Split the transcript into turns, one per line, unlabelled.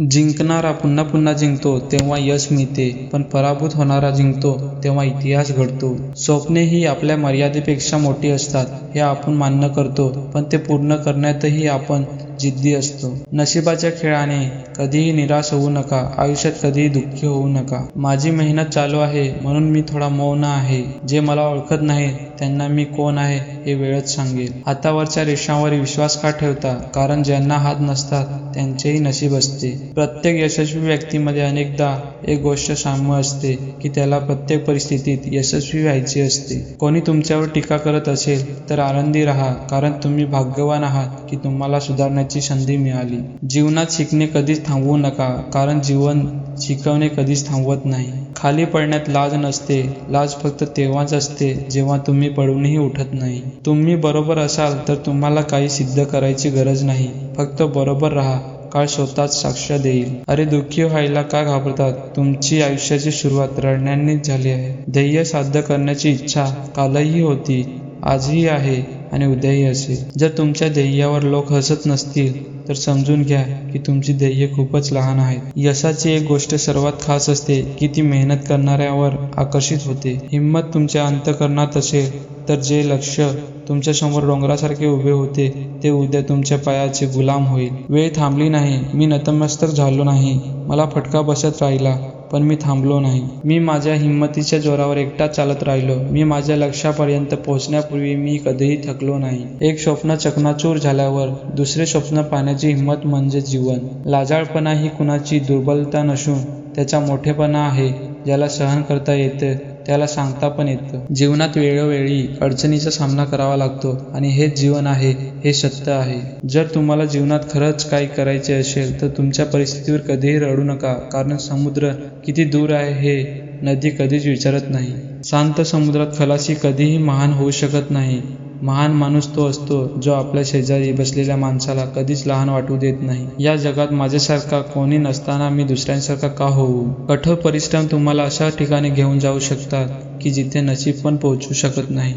जिंकणारा पुन्हा पुन्हा जिंकतो तेव्हा यश मिळते. पण पराभूत होणारा जिंकतो तेव्हा इतिहास घडतो. स्वप्ने ही आपल्या मर्यादेपेक्षा मोठी असतात हे आपण मान्य करतो पण ते पूर्ण करण्यातही आपण जिद्दी असतो. नशिबाच्या खेळाने कधीही निराश होऊ नका आयुष्यात कधीही दुःखी होऊ नका. माझी मेहनत चालू आहे म्हणून मी थोडा मौन आहे. जे मला ओळखत नाही त्यांना मी कोण आहे हे वेळच सांगेल. हातावरच्या रेषांवर विश्वास का ठेवता? कारण ज्यांना हात नसतात त्यांचेही नशीब असते. प्रत्येक यशस्वी व्यक्तीमध्ये अनेकदा एक गोष्ट साम्य असते की त्याला प्रत्येक परिस्थितीत यशस्वी व्हायचे असते. कोणी तुमच्यावर टीका करत असेल तर आनंदी राहा कारण तुम्ही भाग्यवान आहात की तुम्हाला सुधारण्याची संधी मिळाली. जीवनात शिकणे कधीच थांबवू नका कारण जीवन शिकवणे कधीच थांबवत नाही. खाली पडण्यात लाज नसते. लाज फक्त तेव्हाच असते जेव्हा तुम्ही पडूनही उठत नाही. तुम्ही बरोबर असाल तर तुम्हाला काही सिद्ध करायची गरज नाही. फक्त बरोबर राहा. काळ स्वतःच साक्ष देईल. अरे दुःखी व्हायला का घाबरतात? तुमची आयुष्याची सुरुवात रडण्यानेच झाली आहे. ध्येय साध्य करण्याची इच्छा कालही होती. आजही आहे. आणि उद्याही असेल जर तुमच्या ध्येयावर लोक हसत नसतील तर समजून घ्या की तुमची ध्येय खूपच लहान आहेत. यशाची एक गोष्ट सर्वात खास असते की ती मेहनत करणाऱ्यावर आकर्षित होते. हिंमत तुमच्या अंतकरणात असेल तर जे लक्ष तुमच्यासमोर डोंगरासारखे उभे होते ते उद्या तुमच्या पायाचे गुलाम होईल. वेळ थांबली नाही मी नतमस्तक झालो नाही. मला फटका बसत राहिला. पण मी थांबलो नाही. मी माझ्या हिंमतीच्या जोरावर एकटा चालत राहिलो. मी माझ्या लक्ष्यापर्यंत पोहोचण्यापूर्वी मी कधीही थकलो नाही. एक स्वप्न चकनाचूर झाल्यावर दुसरे स्वप्न पाहण्याची हिंमत म्हणजे जीवन. लाजाळपणा ही कुणाची दुर्बलता नसून त्याचा मोठेपणा आहे ज्याला सहन करता येते. त्याला सांगता पण येतं. जीवनात वेळोवेळी अडचणीचा सामना करावा लागतो आणि हेच जीवन आहे हे सत्य आहे. जर तुम्हाला जीवनात खरंच काही करायचे असेल तर तुमच्या परिस्थितीवर कधीही रडू नका. कारण समुद्र किती दूर आहे हे नदी कधीच विचारत नाही. शांत समुद्रात खलाशी कधीही महान होऊ शकत नाही. महान माणूस तो असतो जो आपल्या शेजारी बसलेल्या माणसाला कधीच लहान वाटू देत नाही. या जगात माझ्यासारखा कोणी नसताना मी दुसऱ्यांसारखा का होऊ? कठोर परिश्रम तुम्हाला अशा ठिकाणी घेऊन जाऊ शकतात की जिथे नशीब पण पोहोचू शकत नाही.